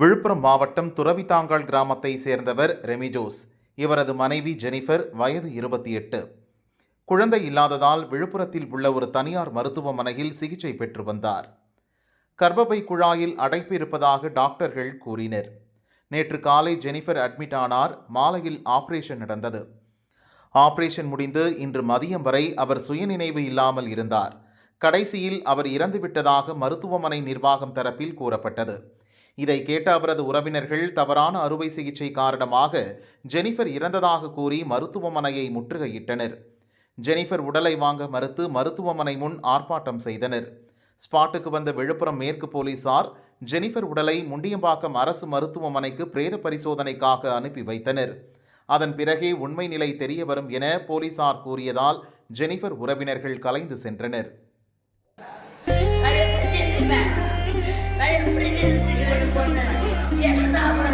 விழுப்புரம் மாவட்டம் துறவிதாங்கால் கிராமத்தை சேர்ந்தவர் ரெமிஜோஸ். இவரது மனைவி ஜெனிஃபர் வயது இருபத்தி எட்டு. குழந்தை இல்லாததால் விழுப்புரத்தில் உள்ள ஒரு தனியார் மருத்துவமனையில் சிகிச்சை பெற்று வந்தார். கர்ப்பப்பை குழாயில் அடைப்பு இருப்பதாக டாக்டர்கள் கூறினர். நேற்று காலை ஜெனிஃபர் அட்மிட் ஆனார். மாலையில் ஆபரேஷன் நடந்தது. ஆபரேஷன் முடிந்து இன்று மதியம் வரை அவர் சுயநினைவு இல்லாமல் இருந்தார். கடைசியில் அவர் இறந்துவிட்டதாக மருத்துவமனை நிர்வாகம் தரப்பில் கூறப்பட்டது. இதை கேட்ட அவரது உறவினர்கள் தவறான அறுவை சிகிச்சை காரணமாக ஜெனிஃபர் இறந்ததாக கூறி மருத்துவமனையை முற்றுகையிட்டனர். ஜெனிஃபர் உடலை வாங்க மறுத்து மருத்துவமனை முன் ஆர்ப்பாட்டம் செய்தனர். ஸ்பாட்டுக்கு வந்த விழுப்புரம் மேற்கு போலீசார் ஜெனிஃபர் உடலை முண்டியம்பாக்கம் அரசு மருத்துவமனைக்கு பிரேத பரிசோதனைக்காக அனுப்பி வைத்தனர். அதன் பிறகே உண்மை நிலை தெரிய வரும் என போலீசார் கூறியதால் ஜெனிஃபர் உறவினர்கள் கலைந்து சென்றனர். என்ன